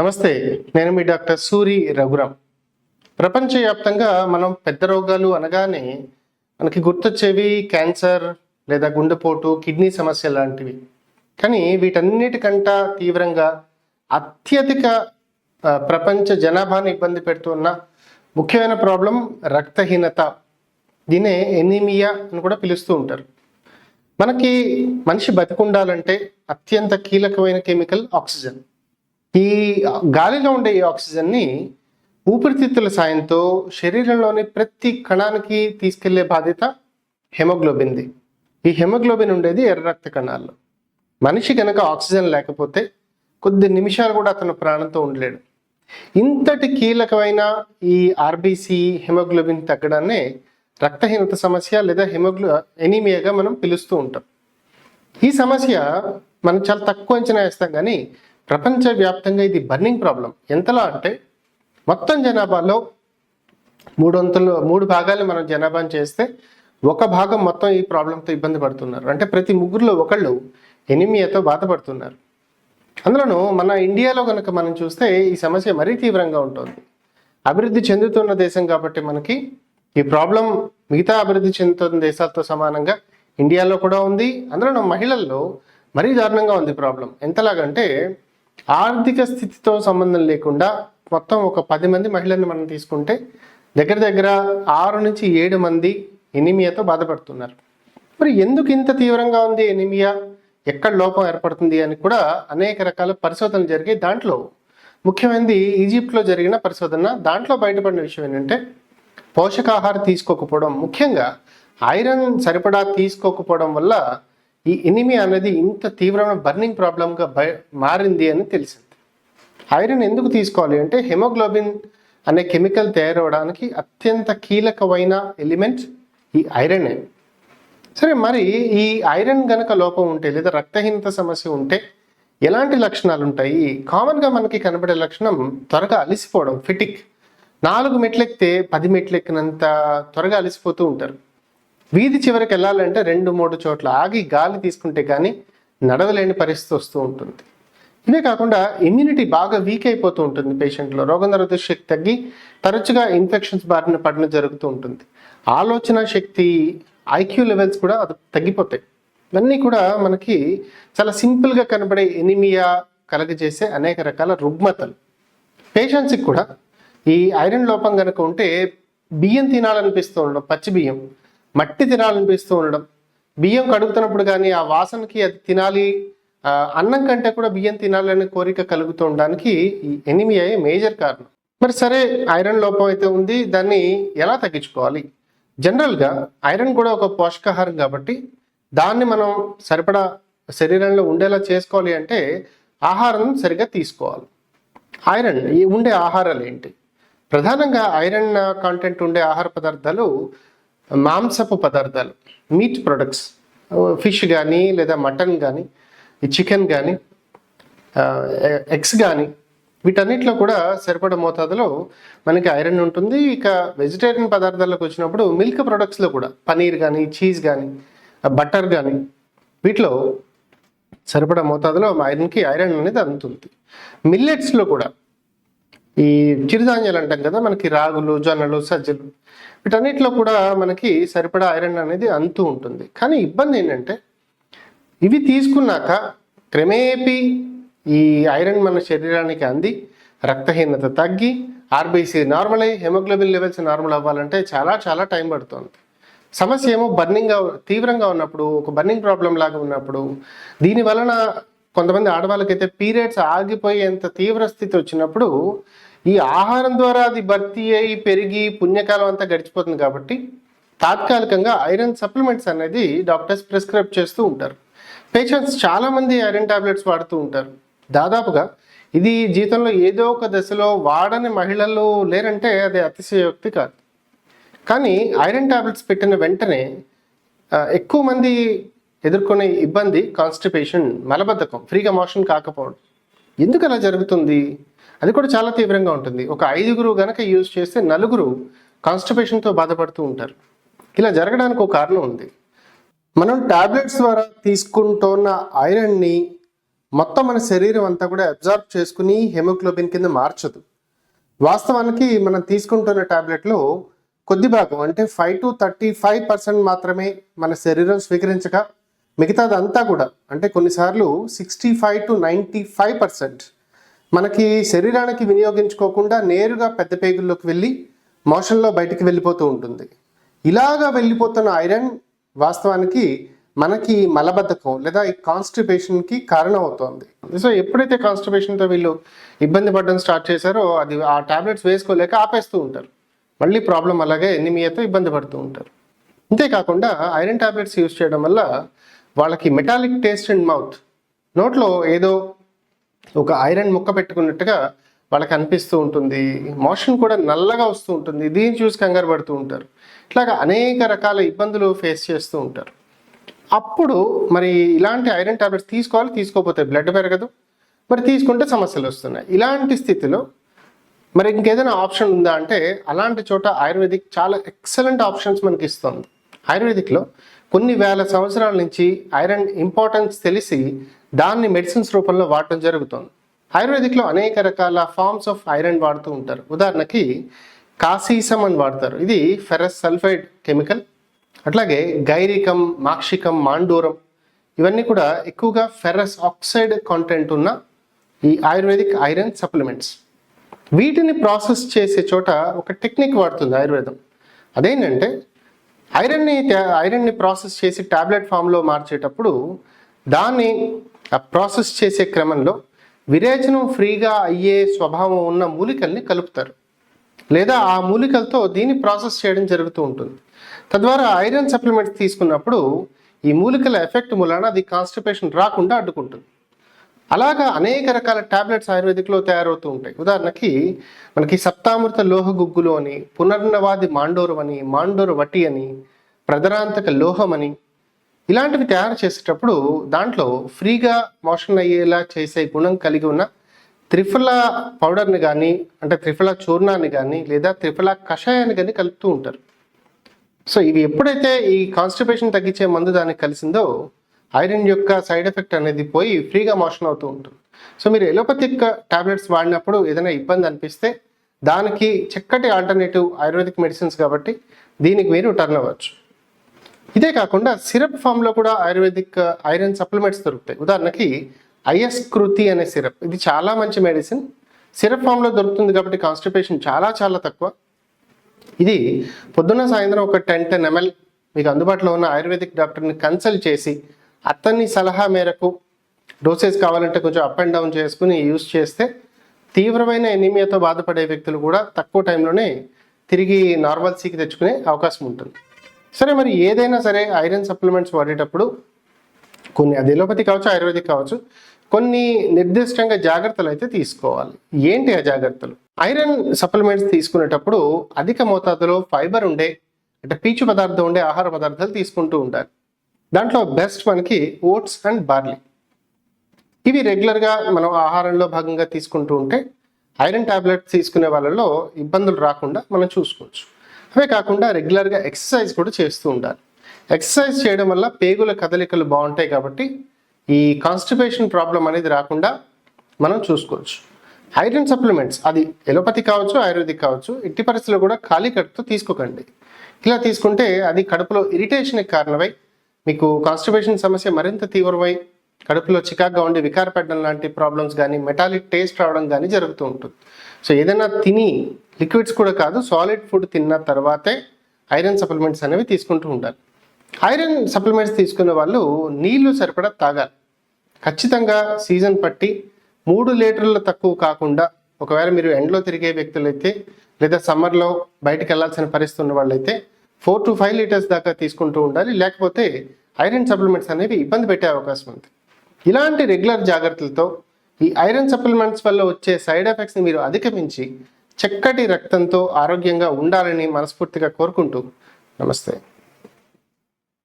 నమస్తే నేను మీ డాక్టర్ సూరి రఘురామ్. ప్రపంచవ్యాప్తంగా మనం పెద్ద రోగాలు అనగానే మనకి గుర్తొచ్చేవి క్యాన్సర్ లేదా గుండెపోటు కిడ్నీ సమస్య లాంటివి. కానీ వీటన్నిటికంట తీవ్రంగా అత్యధిక ప్రపంచ జనాభాని ఇబ్బంది పెడుతున్న ముఖ్యమైన ప్రాబ్లం రక్తహీనత. దీనే ఎనీమియా అని కూడా పిలుస్తూ ఉంటారు. మనకి మనిషి బతికుండాలంటే అత్యంత కీలకమైన కెమికల్ ఆక్సిజన్. ఈ గాలిలో ఉండే ఈ ఆక్సిజన్ని ఊపిరితిత్తుల సాయంతో శరీరంలోని ప్రతి కణానికి తీసుకెళ్ళే బాధ్యత హెమోగ్లోబిన్ది ఈ హెమోగ్లోబిన్ ఉండేది ఎర్ర రక్త కణాల్లో. మనిషి కనుక ఆక్సిజన్ లేకపోతే కొద్ది నిమిషాలు కూడా అతను ప్రాణంతో ఉండలేడు. ఇంతటి కీలకమైన ఈ ఆర్బీసీ హెమోగ్లోబిన్ తగ్గడాన్నే రక్తహీనత సమస్య లేదా హెమోగ్లో ఎనీమియాగా మనం పిలుస్తూ ఉంటాం. ఈ సమస్య మనం చాలా తక్కువ అంచనా వేస్తాం కానీ ప్రపంచవ్యాప్తంగా ఇది బర్నింగ్ ప్రాబ్లం. ఎంతలా అంటే మొత్తం జనాభాలో మూడు వంతులు మూడు భాగాలు మనం జనాభాని చేస్తే ఒక భాగం మొత్తం ఈ ప్రాబ్లంతో ఇబ్బంది పడుతున్నారు. అంటే ప్రతి ముగ్గురులో ఒకళ్ళు ఎనిమియాతో బాధపడుతున్నారు. అందులోనూ మన ఇండియాలో కనుక మనం చూస్తే ఈ సమస్య మరీ తీవ్రంగా ఉంటుంది. అభివృద్ధి చెందుతున్న దేశం కాబట్టి మనకి ఈ ప్రాబ్లం మిగతా అభివృద్ధి చెందుతున్న దేశాలతో సమానంగా ఇండియాలో కూడా ఉంది. అందులోనూ మహిళల్లో మరీ దారుణంగా ఉంది ప్రాబ్లం. ఎంతలాగంటే ఆర్థిక స్థితితో సంబంధం లేకుండా మొత్తం ఒక పది మంది మహిళల్ని మనం తీసుకుంటే దగ్గర దగ్గర ఆరు నుంచి ఏడు మంది ఎనిమియాతో బాధపడుతున్నారు. మరి ఎందుకు ఇంత తీవ్రంగా ఉంది ఎనిమియా? ఎక్కడ లోపం ఏర్పడుతుంది అని కూడా అనేక రకాల పరిశోధనలు జరిగాయి. దాంట్లో ముఖ్యమైనది ఈజిప్ట్లో జరిగిన పరిశోధన. దాంట్లో బయటపడిన విషయం ఏంటంటే పోషకాహారం తీసుకోకపోవడం. ముఖ్యంగా ఐరన్ సరిపడా తీసుకోకపోవడం వల్ల ఈ ఎనిమియా అనేది ఇంత తీవ్రమైన బర్నింగ్ ప్రాబ్లంగా బయ మారింది అని తెలిసింది. ఐరన్ ఎందుకు తీసుకోవాలి అంటే హెమోగ్లోబిన్ అనే కెమికల్ తయారవడానికి అత్యంత కీలకమైన ఎలిమెంట్ ఈ ఐరనే. సరే మరి ఈ ఐరన్ గనక లోపం ఉంటే లేదా రక్తహీనత సమస్య ఉంటే ఎలాంటి లక్షణాలు ఉంటాయి కామన్గా మనకి కనబడే లక్షణం త్వరగా అలిసిపోవడం ఫిటిక్. నాలుగు మెట్లు ఎక్కితే పది మెట్లు ఎక్కినంత త్వరగా అలిసిపోతూ ఉంటారు. వీధి చివరికి వెళ్ళాలంటే రెండు మూడు చోట్ల ఆగి గాలి తీసుకుంటే కానీ నడవలేని పరిస్థితి వస్తూ ఉంటుంది. ఇవే కాకుండా ఇమ్యూనిటీ బాగా వీక్ అయిపోతూ ఉంటుంది పేషెంట్లో రోగనిరోధక శక్తి తగ్గి తరచుగా ఇన్ఫెక్షన్స్ బారిన పడడం జరుగుతూ ఉంటుంది. ఆలోచన శక్తి ఐక్యూ లెవెల్స్ కూడా అది తగ్గిపోతాయి. ఇవన్నీ కూడా మనకి చాలా సింపుల్గా కనబడే ఎనిమియా కలగజేసే అనేక రకాల రుగ్మతలు. పేషెంట్స్కి కూడా ఈ ఐరన్ లోపం కనుక ఉంటే బియ్యం తినాలనిపిస్తూ ఉండడం పచ్చి బియ్యం మట్టి తినాలనిపిస్తూ ఉండడం. బియ్యం కడుగుతున్నప్పుడు కానీ ఆ వాసనకి అది తినాలి. అన్నం కంటే కూడా బియ్యం తినాలనే కోరిక కలుగుతూ ఉండడానికి ఎనిమి ఎనిమియా మేజర్ కారణం. మరి సరే ఐరన్ లోపం అయితే ఉంది. దాన్ని ఎలా తగ్గించుకోవాలి? జనరల్గా ఐరన్ కూడా ఒక పోషకాహారం కాబట్టి దాన్ని మనం సరిపడా శరీరంలో ఉండేలా చేసుకోవాలి అంటే ఆహారం సరిగ్గా తీసుకోవాలి. ఐరన్ ఈ ఉండే ఆహారాలు ఏంటి? ప్రధానంగా ఐరన్ కాంటెంట్ ఉండే ఆహార పదార్థాలు మాంసపు పదార్థాలు మీట్ ప్రొడక్ట్స్ ఫిష్ కానీ లేదా మటన్ కానీ చికెన్ కానీ ఎగ్స్ కానీ వీటన్నిటిలో కూడా సరిపడ మోతాదులో మనకి ఐరన్ ఉంటుంది. ఇక వెజిటేరియన్ పదార్థాలకు వచ్చినప్పుడు మిల్క్ ప్రొడక్ట్స్లో కూడా పనీర్ కానీ చీజ్ కానీ బటర్ కానీ వీటిలో సరిపడ మోతాదులో ఐరన్కి ఐరన్ అనేది అందుతుంది. మిల్లెట్స్లో కూడా ఈ చిరుధాన్యాలు అంటాం కదా మనకి రాగులు జొన్నలు సజ్జలు వీటన్నిటిలో కూడా మనకి సరిపడా ఐరన్ అనేది అంతూ ఉంటుంది. కానీ ఇబ్బంది ఏంటంటే ఇవి తీసుకున్నాక క్రమేపీ ఈ ఐరన్ మన శరీరానికి అంది రక్తహీనత తగ్గి ఆర్బీసీ నార్మల్ అయ్యి హెమోగ్లోబిన్ లెవెల్స్ నార్మల్ అవ్వాలంటే చాలా చాలా టైం పడుతుంది. సమస్య ఏమో బర్నింగ్గా తీవ్రంగా ఉన్నప్పుడు ఒక బర్నింగ్ ప్రాబ్లం లాగా ఉన్నప్పుడు దీని వలన కొంతమంది ఆడవాళ్ళకైతే పీరియడ్స్ ఆగిపోయేంత తీవ్ర స్థితి వచ్చినప్పుడు ఈ ఆహారం ద్వారా అది భర్తీ అయి పెరిగి పుణ్యకాలం అంతా గడిచిపోతుంది కాబట్టి తాత్కాలికంగా ఐరన్ సప్లిమెంట్స్ అనేది డాక్టర్స్ ప్రిస్క్రైబ్ చేస్తూ ఉంటారు. పేషెంట్స్ చాలామంది ఐరన్ టాబ్లెట్స్ వాడుతూ ఉంటారు. దాదాపుగా ఇది జీవితంలో ఏదో ఒక దశలో వాడని మహిళలు లేరంటే అది అతిశయోక్తి కాదు. కానీ ఐరన్ టాబ్లెట్స్ పెట్టిన వెంటనే ఎక్కువ మంది ఎదుర్కొనే ఇబ్బంది కాన్స్టిపేషన్ మలబద్ధకం ఫ్రీగా మోషన్ కాకపోవడం. ఎందుకు అలా జరుగుతుంది? అది కూడా చాలా తీవ్రంగా ఉంటుంది. ఒక ఐదుగురు గనక యూజ్ చేస్తే నలుగురు కాన్స్టిపేషన్తో బాధపడుతూ ఉంటారు. ఇలా జరగడానికి ఒక కారణం ఉంది. మనం టాబ్లెట్స్ ద్వారా తీసుకుంటున్న ఐరన్ని మొత్తం మన శరీరం అంతా కూడా అబ్జార్బ్ చేసుకుని హెమోగ్లోబిన్ కింద మార్చదు. వాస్తవానికి మనం తీసుకుంటున్న టాబ్లెట్లో కొద్ది భాగం అంటే five to thirty five percent మాత్రమే మన శరీరం స్వీకరించగా మిగతాదంతా కూడా అంటే కొన్నిసార్లు sixty five to ninety five percent మనకి శరీరానికి వినియోగించుకోకుండా నేరుగా పెద్ద పేగుల్లోకి వెళ్ళి మోషన్లో బయటికి వెళ్ళిపోతూ ఉంటుంది. ఇలాగా వెళ్ళిపోతున్న ఐరన్ వాస్తవానికి మనకి మలబద్ధకం లేదా ఈ కాన్స్టిపేషన్కి కారణం అవుతుంది సో ఎప్పుడైతే కాన్స్టిపేషన్తో వీళ్ళు ఇబ్బంది పడడం స్టార్ట్ చేశారో అది ఆ టాబ్లెట్స్ వేసుకోలేక ఆపేస్తూ ఉంటారు. మళ్ళీ ప్రాబ్లం అలాగే ఎనిమియాతో ఇబ్బంది పడుతూ ఉంటారు. అంతేకాకుండా ఐరన్ టాబ్లెట్స్ యూజ్ చేయడం వల్ల వాళ్ళకి మెటాలిక్ టేస్ట్ అండ్ మౌత్. నోట్లో ఏదో ఒక ఐరన్ ముక్క పెట్టుకున్నట్టుగా వాళ్ళకి అనిపిస్తూ ఉంటుంది. మోషన్ కూడా నల్లగా వస్తూ ఉంటుంది. దీన్ని చూసి కంగారు పడుతూ ఉంటారు. ఇట్లాగా అనేక రకాల ఇబ్బందులు ఫేస్ చేస్తూ ఉంటారు. అప్పుడు మరి ఇలాంటి ఐరన్ టాబ్లెట్స్ తీసుకోవాలి తీసుకోకపోతే బ్లడ్ పెరగదు. మరి తీసుకుంటే సమస్యలు వస్తున్నాయి. ఇలాంటి స్థితిలో మరి ఇంకేదైనా ఆప్షన్ ఉందా అంటే అలాంటి చోట ఆయుర్వేదిక్ చాలా ఎక్సలెంట్ ఆప్షన్స్ మనకి ఇస్తుంది. ఆయుర్వేదిక్లో కొన్ని వేల సంవత్సరాల నుంచి ఐరన్ ఇంపార్టెన్స్ తెలిసి దాన్ని మెడిసిన్స్ రూపంలో వాడటం జరుగుతుంది. ఆయుర్వేదిక్లో అనేక రకాల ఫార్మ్స్ ఆఫ్ ఐరన్ వాడుతూ ఉంటారు. ఉదాహరణకి కాసీసం అని వాడతారు. ఇది ఫెరస్ సల్ఫైడ్ కెమికల్ అట్లాగే గైరికం మాక్షికం మాండూరం ఇవన్నీ కూడా ఎక్కువగా ఫెరస్ ఆక్సైడ్ కాంటెంట్ ఉన్న ఈ ఆయుర్వేదిక్ ఐరన్ సప్లిమెంట్స్. వీటిని ప్రాసెస్ చేసే చోట ఒక టెక్నిక్ వాడుతుంది ఆయుర్వేదం. అదేంటంటే ఐరన్ని ఐరన్ని ప్రాసెస్ చేసి టాబ్లెట్ ఫామ్లో మార్చేటప్పుడు దాన్ని ప్రాసెస్ చేసే క్రమంలో విరేచనం ఫ్రీగా అయ్యే స్వభావం ఉన్న మూలికల్ని కలుపుతారు. లేదా ఆ మూలికలతో దీన్ని ప్రాసెస్ చేయడం జరుగుతూ ఉంటుంది. తద్వారా ఐరన్ సప్లిమెంట్స్ తీసుకున్నప్పుడు ఈ మూలికల ఎఫెక్ట్ మూలాన అది కాన్స్టిపేషన్ రాకుండా అడ్డుకుంటుంది. అలాగా అనేక రకాల టాబ్లెట్స్ ఆయుర్వేదిక్లో తయారవుతూ ఉంటాయి. ఉదాహరణకి మనకి సప్తామృత లోహ గుగ్గులు అని పునర్నవాది మాండోరం అని మాండోర వటి అని ప్రదరాంతక లోహం అని ఇలాంటివి తయారు చేసేటప్పుడు దాంట్లో ఫ్రీగా మోషన్ అయ్యేలా చేసే గుణం కలిగి ఉన్న త్రిఫల పౌడర్ని కానీ అంటే త్రిఫల చూర్ణాన్ని కానీ లేదా త్రిఫల కషాయాన్ని కానీ కలుపుతూ ఉంటారు. సో ఇవి ఎప్పుడైతే ఈ కాన్స్టిపేషన్ తగ్గించే మందు దానికి కలిసిందో ఐరన్ యొక్క సైడ్ ఎఫెక్ట్ అనేది పోయి ఫ్రీగా మోషన్ అవుతూ ఉంటుంది. సో మీరు ఎలోపతిక్ టాబ్లెట్స్ వాడినప్పుడు ఏదైనా ఇబ్బంది అనిపిస్తే దానికి చక్కటి ఆల్టర్నేటివ్ ఆయుర్వేదిక్ మెడిసిన్స్ కాబట్టి దీనికి మీరు టర్న్ అవ్వచ్చు. ఇదే కాకుండా సిరప్ ఫామ్లో కూడా ఆయుర్వేదిక్ ఐరన్ సప్లిమెంట్స్ దొరుకుతాయి. ఉదాహరణకి ఐఎస్ కృతి అనే సిరప్. ఇది చాలా మంచి మెడిసిన్. సిరప్ ఫామ్లో దొరుకుతుంది కాబట్టి కాన్స్టిపేషన్ చాలా చాలా తక్కువ. ఇది పొద్దున్న సాయంత్రం ఒక టెన్ టెన్ ఎంఎల్ మీకు అందుబాటులో ఉన్న ఆయుర్వేదిక్ డాక్టర్ని కన్సల్ట్ చేసి అతన్ని సలహా మేరకు డోసేజ్ కావాలంటే కొంచెం అప్ అండ్ డౌన్ చేసుకుని యూస్ చేస్తే తీవ్రమైన ఎనిమియాతో బాధపడే వ్యక్తులు కూడా తక్కువ టైంలోనే తిరిగి నార్మల్సీకి తెచ్చుకునే అవకాశం ఉంటుంది. సరే మరి ఏదైనా సరే ఐరన్ సప్లిమెంట్స్ వాడేటప్పుడు కొన్ని అది ఎలోపతి కావచ్చు ఆయుర్వేదిక్ కావచ్చు కొన్ని నిర్దిష్టంగా జాగ్రత్తలు అయితే తీసుకోవాలి. ఏంటి ఆ జాగ్రత్తలు? ఐరన్ సప్లిమెంట్స్ తీసుకునేటప్పుడు అధిక మోతాదులో ఫైబర్ ఉండే అంటే పీచు పదార్థం ఉండే ఆహార పదార్థాలు తీసుకుంటూ ఉండాలి. దాంట్లో బెస్ట్ మనకి ఓట్స్ అండ్ బార్లీ ఇవి రెగ్యులర్గా మనం ఆహారంలో భాగంగా తీసుకుంటూ ఉంటే ఐరన్ టాబ్లెట్స్ తీసుకునే వాళ్ళలో ఇబ్బందులు రాకుండా మనం చూసుకోవచ్చు. అవే కాకుండా రెగ్యులర్గా ఎక్సర్సైజ్ కూడా చేస్తూ ఉండాలి. ఎక్సర్సైజ్ చేయడం వల్ల పేగుల కదలికలు బాగుంటాయి కాబట్టి ఈ కాన్స్టిపేషన్ ప్రాబ్లం అనేది రాకుండా మనం చూసుకోవచ్చు. ఐరన్ సప్లిమెంట్స్ అది ఎలోపతి కావచ్చు ఆయుర్వేదిక్ కావచ్చు ఎట్టి పరిస్థితుల్లో కూడా ఖాళీ కడుపుతో తీసుకోకండి. ఇలా తీసుకుంటే అది కడుపులో ఇరిటేషన్కి కారణమై మీకు కాన్స్టిపేషన్ సమస్య మరింత తీవ్రమై కడుపులో చికాగ్గా ఉండి వికారపెట్టడం లాంటి ప్రాబ్లమ్స్ కానీ మెటాలిక్ టేస్ట్ రావడం కానీ జరుగుతూ ఉంటుంది. సో ఏదైనా తిని లిక్విడ్స్ కూడా కాదు సాలిడ్ ఫుడ్ తిన్న తర్వాతే ఐరన్ సప్లిమెంట్స్ అనేవి తీసుకుంటూ ఉండాలి. ఐరన్ సప్లిమెంట్స్ తీసుకునే వాళ్ళు నీళ్ళు సరిపడా తాగాలి. ఖచ్చితంగా సీజన్ పట్టి మూడు లీటర్ల తక్కువ కాకుండా ఒకవేళ మీరు ఎండలో తిరిగే వ్యక్తులైతే లేదా సమ్మర్లో బయటకు వెళ్ళాల్సిన పరిస్థితి ఉన్న వాళ్ళైతే ఫోర్ టు ఫైవ్ లీటర్స్ దాకా తీసుకుంటూ ఉండాలి. లేకపోతే ఐరన్ సప్లిమెంట్స్ అనేవి ఇబ్బంది పెట్టే అవకాశం ఉంది. ఇలాంటి రెగ్యులర్ జాగ్రత్తలతో ఈ ఐరన్ సప్లిమెంట్స్ వల్ల వచ్చే సైడ్ ఎఫెక్ట్స్ని మీరు అధిగమించి చక్కటి రక్తంతో ఆరోగ్యంగా ఉండాలని మనస్ఫూర్తిగా కోరుకుంటూ నమస్తే.